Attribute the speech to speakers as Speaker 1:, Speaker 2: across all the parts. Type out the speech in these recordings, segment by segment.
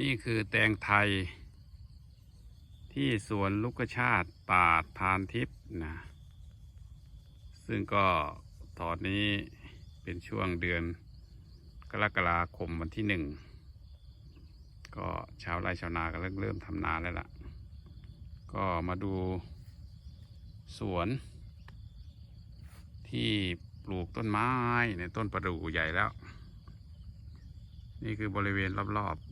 Speaker 1: นี่คือแตงไทย ที่สวนลูกชาติป่าทานทิพย์นะ ซึ่งก็ตอนนี้เป็นช่วงเดือนกรกฎาคมวันที่หนึ่ง ก็ชาวไร่ชาวนาก็เริ่มเริ่มทำนาแล้วล่ะ ก็มาดูสวน ที่ปลูกต้นไม้ในต้นประดู่ใหญ่แล้ว นี่คือบริเวณรอบๆ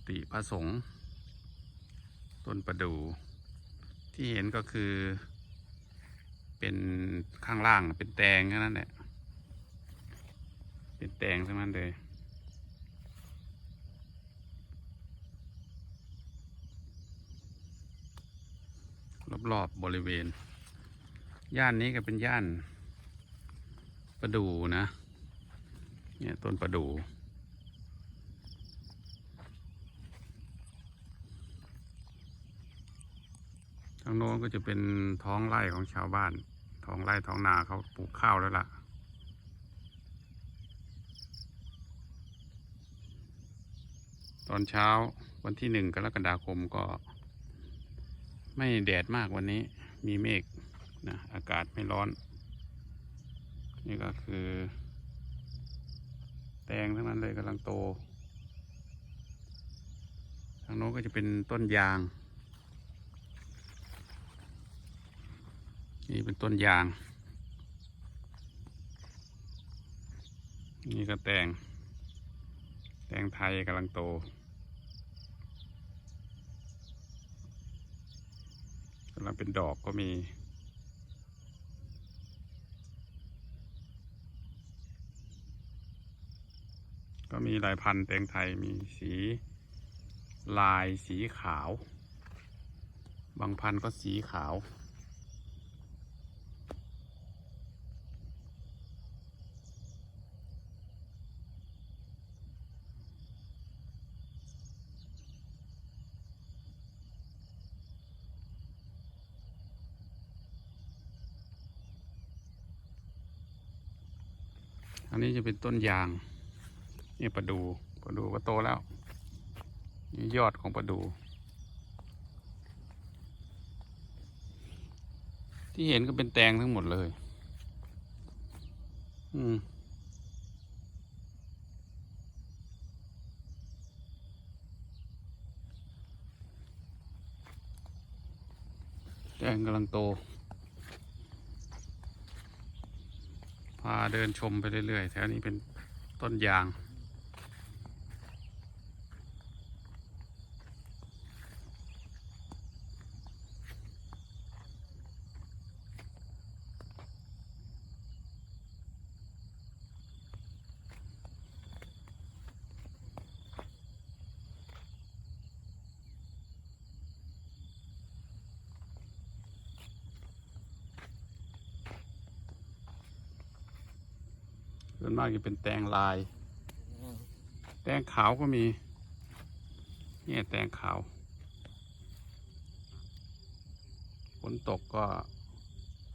Speaker 1: กุฏิพระสงฆ์ต้นประดู่ที่เห็นก็คือ เป็นข้างล่างเป็นแตงแค่นั้นแหละเป็นแตงทั้งนั้นเลยรอบๆบริเวณ ย่านนี้ก็เป็นย่านประดู่นะ เนี่ยต้นประดู่างโน้นก็จะเป็นท้องไร่ของชาวบ้าน ท้องไร่ท้องนาเขาปลูกข้าวแล้วล่ะ ตอนเช้าวันที่หนึ่งกรกฎาคมก็ ไม่แดดมากวันนี้ มีเมฆนะอากาศไม่ร้อน นี่ก็คือ แตงทั้งนั้นเลยกำลังโต ทางโน้นก็จะเป็นต้นยาง นี่เป็นต้นยาง นี่ก็แตง แตงไทยกำลังโต กำลังเป็นดอกก็มีก็มีหลายพันธุ์แตงไทยมีสีลายสีขาว บางพันธุ์ก็สีขาว อันนี้จะเป็นต้นยาง นี่ประดูประดูก็โตแล้ว นี่ยอดของประดู ที่เห็นก็เป็นแตงทั้งหมดเลย อืมแตงกำลังโต มาเดินชมไปเรื่อยๆ แถวนี้เป็นต้นยาง ส่วนมากจะเป็นแตงลาย แตงขาวก็มี เนี่ยแตงขาว ฝนตกก็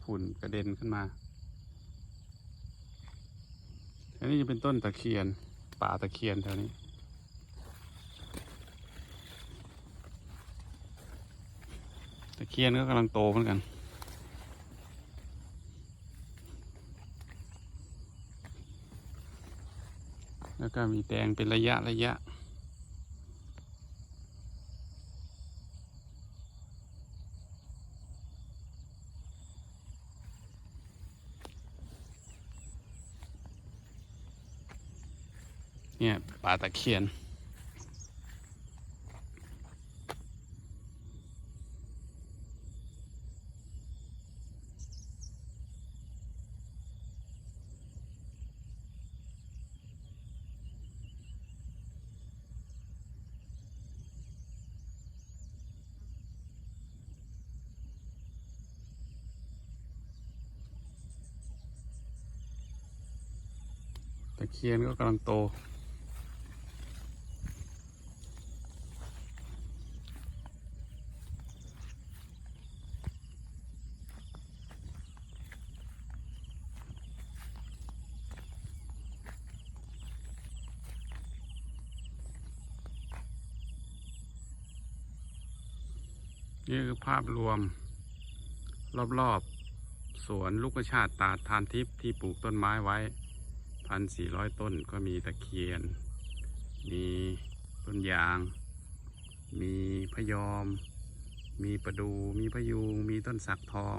Speaker 1: ฝุ่นกระเด็นขึ้นมา อันนี้จะเป็นต้นตะเคียน ป่าตะเคียนแถวนี้ตะเคียนก็กำลังโตเหมือนกัน แล้วก็มีแตงเป็นระยะระยะ เนี่ยปลาตะเคียน ตะเคียนก็กำลังโต นี่คือภาพรวม รอบๆ สวนลูกชาติตาทานทิพย์ที่ปลูกต้นไม้ไว้ พันสี่ร้อยต้นก็มีตะเคียน มีต้นยาง มีพยอม มีประดู มีพยูง มีต้นสักทอง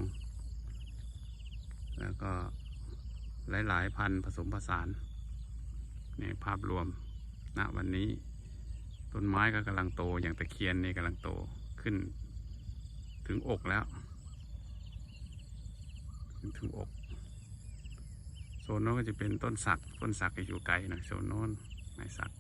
Speaker 1: แล้วก็หลาย ๆ พันผสมผสาน ในภาพรวมณวันนี้ ต้นไม้ก็กำลังโตอย่างตะเคียนนี่กำลังโตขึ้น ถึงอกแล้ว ถึงอก โซนโน้นก็จะเป็นต้นสักต้นสักจะอยู่ไกลหน่อยโซนโน้นไม้สัก